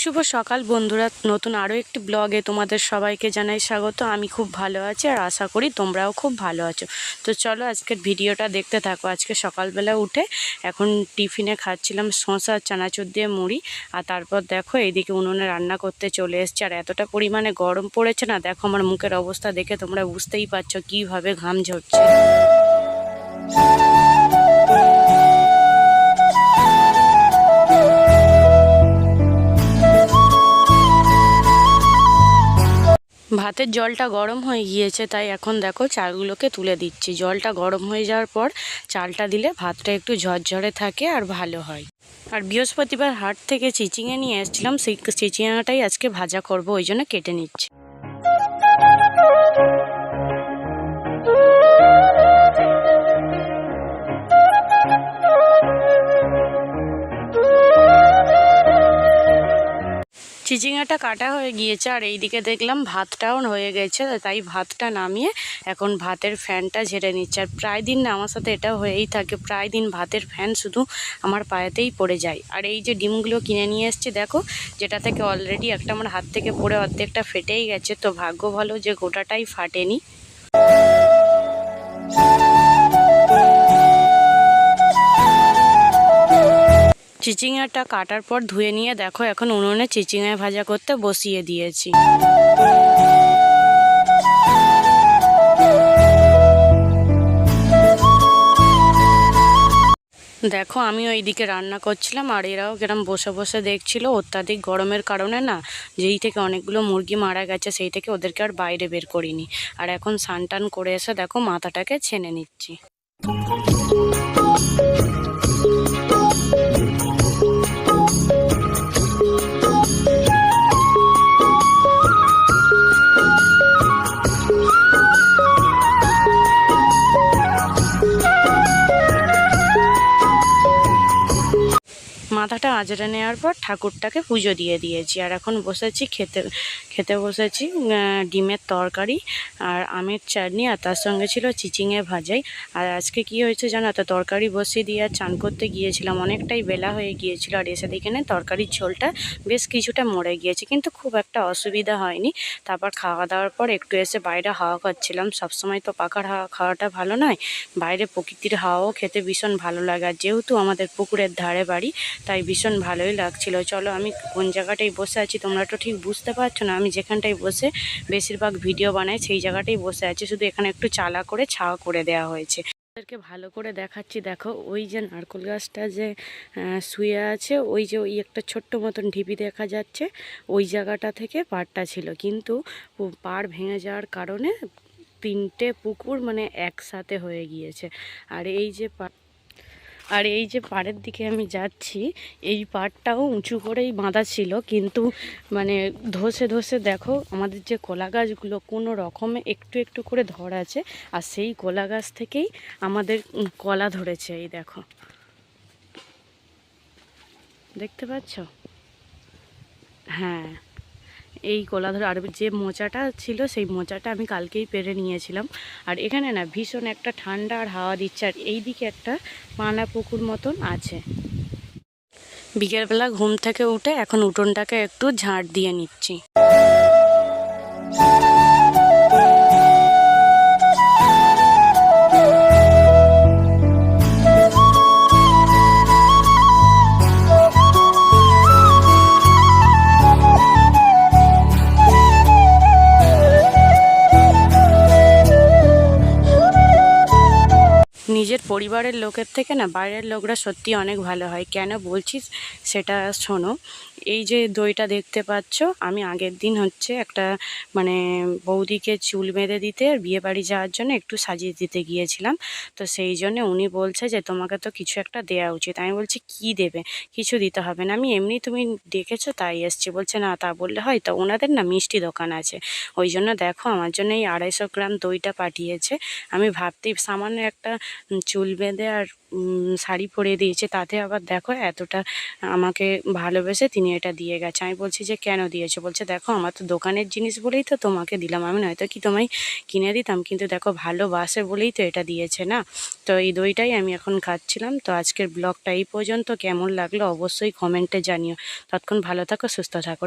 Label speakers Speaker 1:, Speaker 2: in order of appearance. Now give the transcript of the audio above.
Speaker 1: শুভ সকাল বন্ধুরা। নতুন আরও একটি ব্লগে তোমাদের সবাইকে জানাই স্বাগত। আমি খুব ভালো আছি আর আশা করি তোমরাও খুব ভালো আছো। তো চলো আজকের ভিডিওটা দেখতে থাকো। আজকে সকালবেলা উঠে এখন টিফিনে খাচ্ছিলাম শসা, চানাচুর দিয়ে মুড়ি আর তারপর দেখো এইদিকে উনুনে রান্না করতে চলে এসছে। আর এতটা পরিমাণে গরম পড়েছে না, দেখো আমার মুখের অবস্থা দেখে তোমরা বুঝতেই পারছ কীভাবে ঘাম ঝরছে। ভাতের জলটা গরম হয়ে গিয়েছে, তাই এখন দেখো চালগুলোকে তুলে দিচ্ছি। জলটা গরম হয়ে যাওয়ার পর চালটা দিলে ভাতটা একটু ঝরঝরে থাকে আর ভালো হয়। আর বৃহস্পতিবার হাট থেকে চিচিঙে নিয়ে এসেছিলাম, সেই চিচিঙাটাই আজকে ভাজা করব, ওই জন্য কেটে নিচ্ছি। চিচিঙাটা কাটা হয়ে গিয়েছে আর এইদিকে দেখলাম ভাতটাও হয়ে গেছে তাই ভাতটা নামিয়ে এখন ভাতের ফ্যানটা ঝেড়ে নিচ্ছে। আর প্রায় দিন না, আমার সাথে এটা হয়েই থাকে, প্রায় দিন ভাতের ফ্যান শুধু আমার পায়েতেই পড়ে যায়। আর এই যে ডিমগুলো কিনে নিয়ে এসছে, দেখো, যেটা থেকে অলরেডি একটা আমার হাত থেকে পড়ে অর্ধেকটা ফেটেই গেছে, তো ভাগ্য ভালো যে গোটাটাই ফাটেনি। চিচিঙাটা কাটার পর ধুয়ে নিয়ে দেখো, এখন উনুনে চিচিঙা ভাজা করতে বসিয়ে দিয়েছি। দেখো, আমি ওইদিকে রান্না করছিলাম, আর এরাও কিরম বসে বসে দেখছিল। অত্যাধিক গরমের কারণে না, যেই থেকে অনেকগুলো মুরগি মারা গেছে, সেই থেকে ওদেরকে আর বাইরে বের করিনি। আর এখন সান টান করে এসে দেখো, মাথাটাকে ছেনে নিচ্ছি। মাথাটা আজরে নেওয়ার পর ঠাকুরটাকে পুজো দিয়ে দিয়েছি। আর এখন বসেছি খেতে খেতে বসেছি ডিমের তরকারি আর আমের চাটনি আর তার সঙ্গে ছিল চিচিঙে ভাজাই। আর আজকে কি হয়েছে জানো? তো তরকারি বসিয়ে দিয়ে আর চান করতে গিয়েছিলাম। অনেকটাই বেলা হয়ে গিয়েছিল আর এসে দেখে না তরকারির ঝোলটা বেশ কিছুটা মরে গিয়েছে। কিন্তু খুব একটা অসুবিধা হয়নি। তারপর খাওয়া দাওয়ার পর একটু এসে বাইরে হাওয়া খাচ্ছিলাম। সবসময় তো পাখার হাওয়া খাওয়াটা ভালো নয়। বাইরে প্রকৃতির হাওয়াও খেতে ভীষণ ভালো লাগে। আর যেহেতু আমাদের পুকুরের ধারে বাড়ি তাই ভীষণ ভালোই লাগছিল। চলো আমি কোন জায়গাটায় বসে আছি তোমরা তো ঠিক বুঝতে পারছ না। আমি যেখানটায় বসে বেশিরভাগ ভিডিও বানাই, সেই জায়গাটাই বসে আছি। শুধু এখানে একটু চালা করে, ছাওয়া করে দেওয়া হয়েছে। ওদেরকে ভালো করে দেখাচ্ছি। দেখো, ওই যে নারকোল গাছটা যে শুয়ে আছে, ওই যে ওই একটা ছোট্ট মতন ঢিপি দেখা যাচ্ছে। ওই জায়গাটা থেকে পাড়টা ছিল। কিন্তু পাড় ভেঙে যাওয়ার কারণে তিনটে পুকুর মানে একসাথে হয়ে গিয়েছে। আর এই যে আর এই যে পাড়ের দিকে আমি যাচ্ছি, এই পাড়টাও উঁচু করেই বাঁধা ছিল, কিন্তু মানে ধসে ধসে দেখো আমাদের যে কলা গাছগুলো কোনো রকমে একটু একটু করে ধর আছে, আর সেই কলা গাছ থেকেই আমাদের কলা ধরেছে এই দেখো। দেখতে পাচ্ছ? হ্যাঁ। এই কলা ধরে আর যে মোচাটা ছিল, সেই মোচাটা আমি কালকেই পেরে নিয়েছিলাম। আর এখানে না ভীষণ একটা ঠান্ডা আর হাওয়া দিচ্ছে, আর এই দিকে একটা পানা পুকুর মতন আছে। বিকেলবেলা ঘুম থেকে উঠে এখন উঠোনটাকে একটু ঝাঁট দিয়ে নিচ্ছি। নিজের পরিবারের লোকের থেকে না বাইরের লোকরা সত্যি অনেক ভালো হয়। কেন বলছিস? সেটা শোনো। এই যে দইটা দেখতে পাচ্ছ, আমি আগের দিন হচ্ছে একটা মানে বৌদিকে চুল বেঁধে দিতে আর বিয়ে বাড়ি যাওয়ার জন্য একটু সাজিয়ে দিতে গিয়েছিলাম। তো সেই জন্য উনি বলছে যে, তোমাকে তো কিছু একটা দেওয়া উচিত। আমি বলছি, কি দেবে? কিছু দিতে হবে না। আমি এমনি তুমি ডেকেছো তাই এসছি। বলছে, না, তা বললে হয়। তো ওনাদের না মিষ্টি দোকান আছে। ওই জন্য দেখো, আমার জন্য এই আড়াইশো গ্রাম দইটা পাঠিয়েছে। আমি ভাবতেই সামান্য একটা চুল বেঁধে আর শাড়ি পরিয়ে দিয়েছে, তাতে আবার দেখো এতটা আমাকে ভালোবেসে তিনি এটা দিয়ে গেছে। আমি বলছি যে, কেন দিয়েছে? বলছে, দেখো, আমার তো দোকানের জিনিস বলেই তো তোমাকে দিলাম। আমি নয়তো কি তোমায় কিনে দিতাম, কিন্তু দেখো ভালোবাসে বলেই তো এটা দিয়েছে না? তো এই দইটাই আমি এখন খাচ্ছিলাম। তো আজকের ব্লগটা এই পর্যন্ত। কেমন লাগল অবশ্যই কমেন্টে জানিও। ততক্ষণ ভালো থাকো, সুস্থ থাকো।